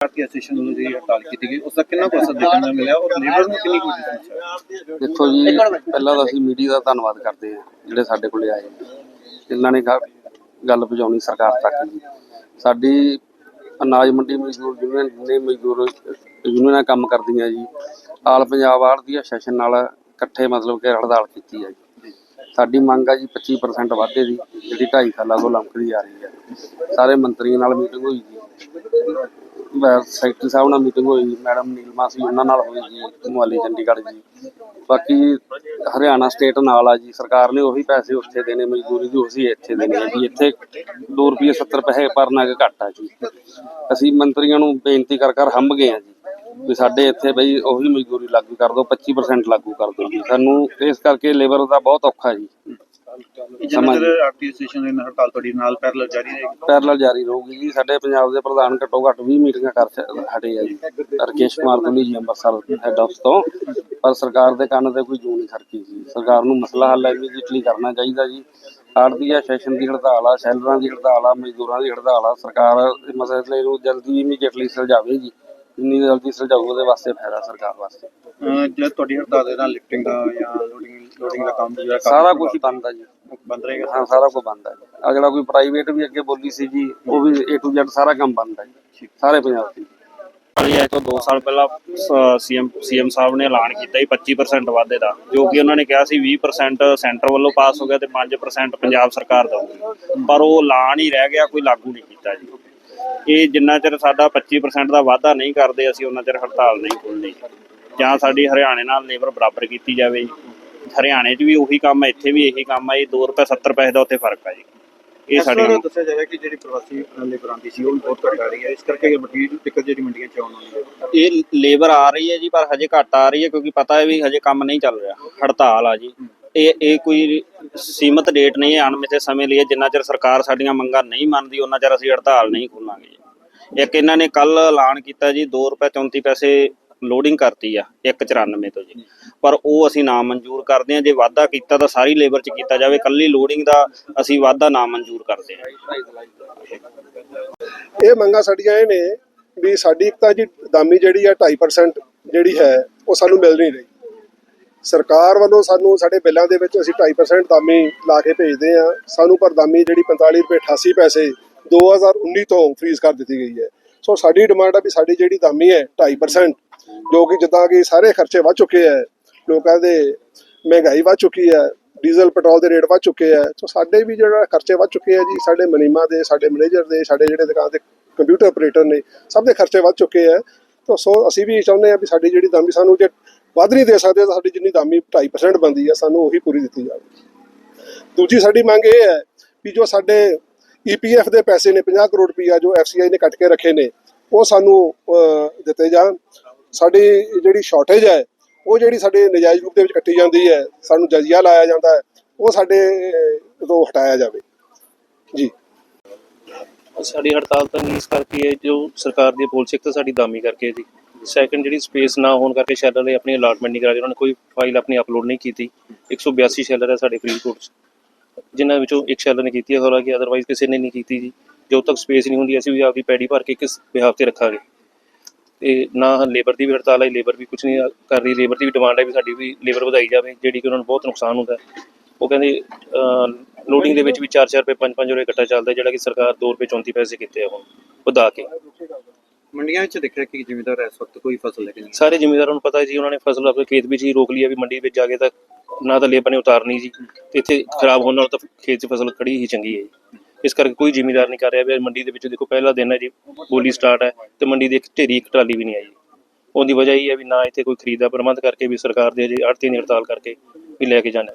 ਭਾਰਤੀ association ਵੱਲੋਂ ਜਿਹੜੀ ਹੜਤਾਲ ਕੀਤੀ ਗਈ ਉਸ ਦਾ ਕਿੰਨਾ ਕੁ ਅਸਰ ਦੇਖਣ ਨੂੰ ਮਿਲਿਆ ਔਰ ਲੇਬਰ ਨੂੰ ਕਿੰਨੀ ਕੁ ਸਮੱਸਿਆ ਦੇਖੋ ਜੀ, ਪਹਿਲਾਂ ਤਾਂ ਅਸੀਂ ਮੀਡੀਆ ਦਾ ਧੰਨਵਾਦ ਕਰਦੇ ਹਾਂ, ਜਿਹੜੇ ਸਾਡੇ ਕੋਲੇ ਆਏ ਇਹਨਾਂ ਨੇ ਗੱਲ ਪਹੁੰਚਾਉਣੀ ਸਰਕਾਰ ਤੱਕ ਜੀ। ਸਾਡੀ ਅਨਾਜ ਮੰਡੀ ਮਜ਼ਦੂਰ ਯੂਨੀਅਨ ਨੇ ਮਜ਼ਦੂਰ ਯੂਨੀਅਨਾਂ ਕੰਮ ਕਰਦੀਆਂ ਜੀ, ਆਲ ਪੰਜਾਬ ਆੜ੍ਹਤੀਆ ਸੈਸ਼ਨ ਨਾਲ ਇਕੱਠੇ ਮਤਲਬ ਕਿ ਹੜਤਾਲ ਕੀਤੀ ਹੈ ਜੀ। ਸਾਡੀ ਮੰਗ ਆ ਜੀ 25% ਵਾਧੇ ਦੀ, ਜਿਹੜੀ 2.5 ਸਾਲਾਂ ਤੋਂ ਲੰਮਕਦੀ ਆ ਰਹੀ ਹੈ। ਸਾਰੇ ਮੰਤਰੀਆਂ ਨਾਲ ਮੀਟਿੰਗ ਹੋਈ ਜੀ। ਸੈਕਟਰੀ ਸਾਹਿਬ ਨਾਲ ਮੀਟਿੰਗ ਹੋਈ, ਮੈਡਮ ਨੀਲਮਾ ਸੀ, ਉਹਨਾਂ ਨਾਲ ਹੋਈ ਜੀ, ਮੁਹਾਲੀ, ਚੰਡੀਗੜ੍ਹ ਜੀ। ਬਾਕੀ ਹਰਿਆਣਾ ਸਟੇਟ ਨਾਲ ਆ ਜੀ, ਸਰਕਾਰ ਨੇ ਉਹੀ ਪੈਸੇ ਉੱਥੇ ਦੇਣੇ, ਮਜ਼ਦੂਰੀ ਦੀ ਉਸੇ ਇੱਥੇ ਦੇਣੇ ਆ ਜੀ। ਇੱਥੇ 2 ਰੁਪਏ 70 ਪੈਸੇ ਪਰ ਨਗ ਘੱਟ ਆ ਜੀ। ਅਸੀਂ ਮੰਤਰੀਆਂ ਨੂੰ ਬੇਨਤੀ ਕਰ ਕਰ ਹੰਭ ਗਏ ਆ ਜੀ, ਵੀ ਸਾਡੇ ਇੱਥੇ ਬਈ ਉਹੀ ਮਜ਼ਦੂਰੀ ਲਾਗੂ ਕਰ ਦਿਓ 25% ਲਾਗੂ ਕਰ ਦਿਓ ਜੀ। ਸਾਨੂੰ ਇਸ ਕਰਕੇ ਲੇਬਰ ਦਾ ਬਹੁਤ ਔਖਾ ਜੀ। ਜਿੰਨਾ ਚਿਰ ਆਰਟੀ ਐਸੋਸੀਏਸ਼ਨ ਦੀ ਹੜਤਾਲ ਤੁਹਾਡੀ ਨਾਲ ਪੈਰਲਲ ਜਾਰੀ ਰਹੇਗੀ? ਪੈਰਲਲ ਜਾਰੀ ਰਹੂਗੀ ਜੀ। ਸਾਡੇ ਪੰਜਾਬ ਦੇ ਪ੍ਰਧਾਨ ਘੱਟੋ ਘੱਟ 20 ਮੀਟਿੰਗਾਂ ਕਰ ਸ- ਹਟੇ ਆ ਜੀ। ਰਕੇਸ਼ ਕੁਮਾਰ ਦੁੱਲੀ ਜੀ ਅੰਮ੍ਰਿਤਸਰ ਹੈੱਡ ਆਫਿਸ ਤੋਂ। ਪਰ ਸਰਕਾਰ ਦੇ ਕੰਨ ਤੇ ਕੋਈ ਜੂ ਨਹੀਂ ਸਰਕੀ ਜੀ। ਸਰਕਾਰ ਨੂੰ ਮਸਲਾ ਹੱਲ ਇਮੀਡੀਏਟਲੀ ਕਰਨਾ ਚਾਹੀਦਾ ਜੀ। ਸੈਸ਼ਨ ਦੀ ਹੜਤਾਲ ਆ ਸੈਲਰਾਂ ਦੀ ਹੜਤਾਲ ਆ ਮਜ਼ਦੂਰਾਂ ਦੀ ਹੜਤਾਲ ਆ। ਸਰਕਾਰ ਇਸ ਮਸਲੇ ਨੂੰ ਜਲਦੀ ਇਮੀਡੀਏਟਲੀ ਸੁਲਝਾਵੇ ਜੀ ਜਿੰਨੀ ਜਲਦੀ ਸੁਲਝਾਊ ਉਹਦੇ ਵਾਸਤੇ ਫਾਇਦਾ ਸਰਕਾਰ ਵਾਸਤੇ। ਅਹ ਜਦ ਤੁਹਾਡੀ ਹੜਤਾਲ ਦੇ ਨਾਲ ਲਿਫਟਿੰਗ ਦਾ ਜਾਂ ਲੋਡਿੰਗ ਲੋਡਿੰਗ ਦਾ ਕੰਮ ਜਿਹੜਾ ਕੰਮ ਸਾਰਾ ਕੁਝ ਬੰਦ ਆ ਜੀ। ਬੰਦ ਰਹੇਗਾ? ਹਾਂ ਸਾਰਾ ਕੁਝ ਬੰਦ ਆ ਜੀ। ਆ ਜਿਹੜਾ ਕੋਈ ਪ੍ਰਾਈਵੇਟ ਵੀ ਅੱਗੇ ਬੋਲੀ ਸੀ ਜੀ ਉਹ ਵੀ A to Z ਸਾਰਾ ਕੰਮ ਬੰਦ ਆ ਜੀ। ਸਾਰੇ ਪੰਜਾਬ 'ਚ ਹਾਲੇ ਅੱਜ ਤੋਂ 2 ਸਾਲ ਪਹਿਲਾਂ ਸੀਐਮ ਸੀਐਮ ਸਾਹਿਬ ਨੇ ਐਲਾਨ ਕੀਤਾ ਸੀ 25% ਵਾਧੇ ਦਾ ਜੋ ਕਿ ਉਹਨਾਂ ਨੇ ਕਿਹਾ ਸੀ 20% ਸੈਂਟਰ ਵੱਲੋਂ ਪਾਸ ਹੋ ਗਿਆ ਤੇ 5% ਪੰਜਾਬ ਸਰਕਾਰ ਦਊਗੀ ਪਰ ਉਹ ਐਲਾਨ ਹੀ ਰਹਿ ਗਿਆ ਕੋਈ ਲਾਗੂ ਨਹੀਂ ਕੀਤਾ ਜੀ। ਇਹ ਜਿੰਨਾ ਚਿਰ ਸਾਡਾ 25% ਦਾ ਵਾਧਾ ਨਹੀਂ ਕਰਦੇ ਅਸੀਂ ਉਹਨਾਂ ਚਿਰ ਹੜਤਾਲ ਨਹੀਂ ਖੋਲ੍ਹਣੀ। ਜਾਂ ਸਾਡੀ ਹਰਿਆਣੇ ਨਾਲ ਲੇਬਰ ਬਰਾਬਰ ਕੀਤੀ ਜਾਵੇ ਹਰਿਆਣੇ 'ਚ ਵੀ ਉਹੀ ਕੰਮ ਹੈ ਇੱਥੇ ਵੀ ਇਹੀ ਕੰਮ ਹੈ ਇਹ 2 ਰੁਪਏ 70 ਪੈਸੇ ਦਾ ਉੱਥੇ ਫ਼ਰਕ ਹੈ ਜੀ। ਇਹ ਸਾਡੀ ਦੱਸਿਆ ਜਾ ਰਿਹਾ ਕਿ ਜਿਹੜੀ ਪ੍ਰਵਾਸੀ ਲੇਬਰ ਆਉਂਦੀ ਸੀ ਉਹ ਵੀ ਬਹੁਤ ਘੱਟ ਆ ਰਹੀ ਹੈ। ਇਸ ਕਰਕੇ ਵੱਡੀ ਦਿੱਕਤ ਜਿਹੜੀ ਮੰਡੀਆਂ 'ਚ ਆਉਣ ਵਾਲੀ ਹੈ। ਇਹ ਲੇਬਰ ਆ ਰਹੀ ਹੈ ਜੀ ਪਰ ਹਜੇ ਘੱਟ ਆ ਰਹੀ ਹੈ ਕਿਉਂਕਿ ਪਤਾ ਹੈ ਵੀ ਹਜੇ ਕੰਮ ਨਹੀਂ ਚੱਲ ਰਿਹਾ। ਹੜਤਾਲ ਆ ਜੀ। ਇਹ ਇਹ ਕੋਈ ਸੀਮਤ ਡੇਟ ਨਹੀਂ ਹੈ, ਅਣਮਿੱਥੇ ਸਮੇਂ ਲਈ ਹੈ। ਜਿੰਨਾ ਚਿਰ ਸਰਕਾਰ ਸਾਡੀਆਂ ਮੰਗਾਂ ਨਹੀਂ ਮੰਨਦੀ, ਉਹਨਾਂ ਚਿਰ ਅਸੀਂ ਹੜਤਾਲ ਨਹੀਂ ਖੋਲਾਂਗੇ ਜੀ। ਇੱਕ ਇਹਨਾਂ ਨੇ ਕੱਲ ਐਲਾਨ ਕੀਤਾ ਜੀ 2 ਰੁਪਏ 34 ਪੈਸੇ ਲੋਡਿੰਗ ਕਰਤੀ ਆ 194 ਤੋਂ ਜੀ। ਪਰ ਉਹ ਅਸੀਂ ਨਾ ਮਨਜ਼ੂਰ ਕਰਦੇ ਹਾਂ। ਜੇ ਵਾਅਦਾ ਕੀਤਾ ਤਾਂ ਸਾਰੀ ਲੇਬਰ 'ਚ ਕੀਤਾ ਜਾਵੇ। ਕੱਲੀ ਲੋਡਿੰਗ ਦਾ ਅਸੀਂ ਵਾਅਦਾ ਨਾ ਮਨਜ਼ੂਰ ਕਰਦੇ ਹਾਂ। ਇਹ ਮੰਗਾਂ ਸਾਡੀਆਂ ਇਹ ਨੇ ਵੀ ਸਾਡੀ ਇੱਕ ਤਾਂ ਜੀ, ਦਾਮੀ ਜਿਹੜੀ ਆ 2.5% ਜਿਹੜੀ ਹੈ, ਉਹ ਸਾਨੂੰ ਮਿਲ ਨਹੀਂ ਰਹੀ। ਸਰਕਾਰ ਵੱਲੋਂ ਸਾਨੂੰ, ਸਾਡੇ ਬਿੱਲਾਂ ਦੇ ਵਿੱਚ ਅਸੀਂ 2.5% ਦਾਮੀ ਲਾ ਕੇ ਭੇਜਦੇ ਆ ਸਾਨੂੰ ਪਰ ਦਾਮੀ ਜਿਹੜੀ 45 ਰੁਪਏ 88 ਪੈਸੇ 2019 ਤੋਂ ਫ੍ਰੀਜ਼ ਕਰ ਦਿੱਤੀ ਗਈ ਹੈ। ਸੋ ਸਾਡੀ ਡਿਮਾਂਡ ਆ ਵੀ ਸਾਡੀ ਜਿਹੜੀ ਦਾਮੀ ਹੈ 2.5% ਜੋ ਕਿ ਜਿੱਦਾਂ ਕਿ ਸਾਰੇ ਖਰਚੇ ਵੱਧ ਚੁੱਕੇ ਹੈ, ਲੋਕਾਂ ਦੇ ਮਹਿੰਗਾਈ ਵੱਧ ਚੁੱਕੀ ਹੈ, ਡੀਜ਼ਲ, ਪੈਟਰੋਲ ਦੇ ਰੇਟ ਵੱਧ ਚੁੱਕੇ ਹੈ। ਸੋ ਸਾਡੇ ਵੀ ਜਿਹੜਾ ਖਰਚੇ ਵੱਧ ਚੁੱਕੇ ਹੈ ਜੀ, ਸਾਡੇ ਮਨੀਮਾ ਦੇ, ਸਾਡੇ ਮੈਨੇਜਰ ਦੇ, ਸਾਡੇ ਜਿਹੜੇ ਦੁਕਾਨ ਦੇ ਕੰਪਿਊਟਰ ਆਪਰੇਟਰ ਨੇ, ਸਭ ਦੇ ਖਰਚੇ ਵੱਧ ਚੁੱਕੇ ਹੈ। ਤਾਂ ਸੋ ਅਸੀਂ ਵੀ ਚਾਹੁੰਦੇ ਹਾਂ ਵੀ ਸਾਡੀ ਜਿਹੜੀ ਦਾਮੀ ਸਾਨੂੰ ਜੇ ਵੱਧ ਨਹੀਂ ਦੇ ਸਕਦੇ, ਸਾਡੀ ਜਿੰਨੀ ਦਾਮੀ 2.5% ਬੰਦੀ ਹੈ ਸਾਨੂੰ ਉਹੀ ਪੂਰੀ ਦਿੱਤੀ ਜਾਵੇ ਦੂਜੀ ਸਾਡੀ ਮੰਗ ਇਹ ਹੈ ਵੀ ਜੋ ਸਾਡੇ ਈਪੀਐਫ ਦੇ ਪੈਸੇ ਨੇ 50 ਕਰੋੜ ਰੁਪਈਆ ਜੋ ਐਫਸੀਆਈ ਨੇ ਕੱਟ ਕੇ ਰੱਖੇ ਨੇ, ਉਹ ਸਾਨੂੰ ਦਿੱਤੇ ਜਾਣ। ਸਾਡੀ ਜਿਹੜੀ ਸ਼ਾਰਟੇਜ ਹੈ, ਉਹ ਜਿਹੜੀ ਸਾਡੇ ਨਜਾਇਜ਼ ਰੂਪ ਦੇ ਵਿੱਚ ਕੱਟੀ ਜਾਂਦੀ ਹੈ, ਸਾਨੂੰ ਜਜ਼ੀਆ ਲਾਇਆ ਜਾਂਦਾ ਹੈ, ਉਹ ਸਾਡੇ ਤੋਂ ਹਟਾਇਆ ਜਾਵੇ। ਜੀ। ਸਾਡੀ ਹੜਤਾਲ ਤਾਂ ਇਸ ਕਰਕੇ ਹੈ ਜੋ ਸਰਕਾਰ ਦੀ ਪਾਲਿਸੀ ਤਾਂ ਸਾਡੀ ਦਾਮੀ ਕਰਕੇ ਹੈ ਜੀ। ਸੈਕੰਡ ਜਿਹੜੀ ਸਪੇਸ ਨਾ ਹੋਣ ਕਰਕੇ ਸ਼ੈਲਰ ਨੇ ਆਪਣੀ ਅਲਾਟਮੈਂਟ ਨਹੀਂ ਕਰਾਈ ਉਹਨਾਂ ਨੇ ਕੋਈ ਫਾਈਲ ਆਪਣੀ ਅਪਲੋਡ ਨਹੀਂ ਕੀਤੀ। 182 ਸ਼ੈਲਰ ਹੈ ਸਾਡੇ ਫਰੀਦਕੋਟ 'ਚ, ਜਿਨ੍ਹਾਂ ਵਿੱਚੋਂ ਇੱਕ ਸ਼ੈਲਰ ਨੇ ਕੀਤੀ ਹੈ, ਹਾਲਾਂਕਿ ਅਦਰਵਾਈਜ਼ ਕਿਸੇ ਨੇ ਨਹੀਂ ਕੀਤੀ ਜੀ। ਜਦੋਂ ਤੱਕ ਸਪੇਸ ਨਹੀਂ ਹੁੰਦੀ, ਅਸੀਂ ਵੀ ਆਪਦੀ ਪੈੜੀ ਭਰ ਕੇ ਕਿਸ ਬਿਹਾਫ ਤੇ ਰੱਖਾਂਗੇ। ਤੇ ਨਾ ਲੇਬਰ ਦੀ ਵੀ ਹੜਤਾਲ ਹੈ ਲੇਬਰ ਵੀ ਕੁਝ ਨਹੀਂ ਕਰ ਰਹੀ ਲੇਬਰ ਦੀ ਵੀ ਡਿਮਾਂਡ ਹੈ ਵੀ ਸਾਡੀ ਵੀ ਲੇਬਰ ਵਧਾਈ ਜਾਵੇ, ਜਿਹੜੀ ਕਿ ਉਹਨਾਂ ਨੂੰ ਬਹੁਤ ਨੁਕਸਾਨ ਹੁੰਦਾ ਉਹ ਕਹਿੰਦੇ ਲੋਡਿੰਗ ਦੇ ਵਿੱਚ ਵੀ 4-4 ਰੁਪਏ 5-5 ਰੁਪਏ ਇਕੱਠਾ ਚੱਲਦਾ ਜਿਹੜਾ ਕਿ ਸਰਕਾਰ 2 ਰੁਪਏ 34 ਪੈਸੇ ਕੀਤੇ ਆ ਹੁਣ ਵਧਾ ਕੇ। ਮੰਡੀਆਂ ਵਿੱਚ ਦੇਖਿਆ ਕਿ ਜ਼ਿਮੀਂਦਾਰ ਇਸ ਵਕਤ ਕੋਈ ਫਸਲ ਲੈ ਕੇ ਨਹੀਂ ਸਾਰੇ ਜ਼ਿਮੀਂਦਾਰਾਂ ਨੂੰ ਪਤਾ ਹੈ ਜੀ, ਉਹਨਾਂ ਨੇ ਫਸਲ ਆਪਣੇ ਖੇਤ ਵਿੱਚ ਹੀ ਰੋਕ ਲਈ ਹੈ ਵੀ ਮੰਡੀ ਵਿੱਚ ਜਾ ਕੇ ਤਾਂ ਨਾ ਤਾਂ ਲੇਬਰ ਨੇ ਉਤਾਰਨੀ ਜੀ, ਤੇ ਇੱਥੇ ਖਰਾਬ ਹੋਣ ਨਾਲ ਤਾਂ ਖੇਤ 'ਚ ਫਸਲ ਖੜੀ ਹੀ ਚੰਗੀ ਹੈ ਜੀ। ਇਸ ਕਰਕੇ ਕੋਈ ਜ਼ਿਮੀਂਦਾਰ ਨਹੀਂ ਕਰ ਰਿਹਾ ਵੀ ਮੰਡੀ ਦੇ ਵਿੱਚ ਦੇਖੋ ਪਹਿਲਾ ਦਿਨ ਹੈ ਜੀ, ਬੋਲੀ ਸਟਾਰਟ ਹੈ, ਤੇ ਮੰਡੀ ਦੀ ਇੱਕ ਢੇਰੀ, ਇੱਕ ਟਰਾਲੀ ਵੀ ਨਹੀਂ ਆਈ। ਉਹਦੀ ਵਜ੍ਹਾ ਇਹ ਹੈ ਵੀ ਨਾ ਇੱਥੇ ਕੋਈ ਖਰੀਦਾ ਪ੍ਰਬੰਧ ਕਰਕੇ ਵੀ ਸਰਕਾਰ ਦੇ ਅਜੇ ਆੜਤੀ ਦੀ ਹੜਤਾਲ ਕਰਕੇ ਵੀ ਲੈ ਕੇ ਜਾਣਾ।